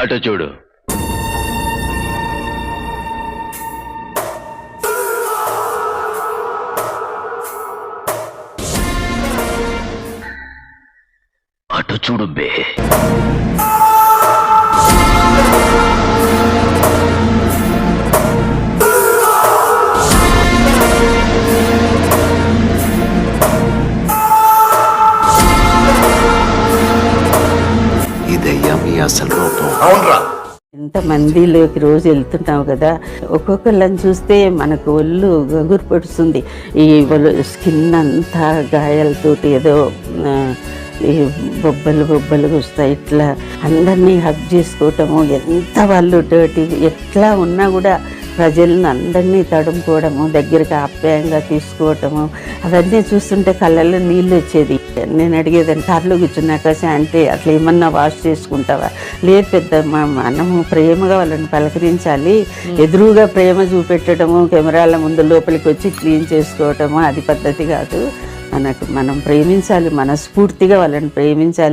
అటు చూడు. అటు చూడు బే. అసలు రూపం అవునరా. ఎంత మందిలోకి రోజు వెళ్తున్నావు కదా. ఒక్కొక్కళ్ళని చూస్తే మనకు ఒళ్ళు గగురు పడుతుంది ఈ స్కిన్ అంతా గాయాలతోటి ఏదో ఈ బొబ్బలు బొబ్బలు వస్తాయి. ఇట్లా అందరినీ హక్ చేసుకోవటము ఎంత వాళ్ళు డర్టీ ఎట్లా ఉన్నా కూడా ప్రజలను అందరినీ తడుముకోవడము దగ్గరికి ఆప్యాయంగా తీసుకోవటము అవన్నీ చూస్తుంటే కళ్ళల్లో నీళ్ళు వచ్చేది. నేను అడిగేదాన్ని కార్లో కూర్చున్నాక అంటే అట్లా ఏమన్నా వాష్ చేసుకుంటావా? లేదు పెద్ద మనము ప్రేమగా వాళ్ళని పలకరించాలి. ఎదురుగా ప్రేమ చూపెట్టడము కెమెరాల ముందు లోపలికి వచ్చి క్లీన్ చేసుకోవటము అది పద్ధతి కాదు. మనకు మనం ప్రేమించాలి మనస్ఫూర్తిగా వాళ్ళని ప్రేమించాలి.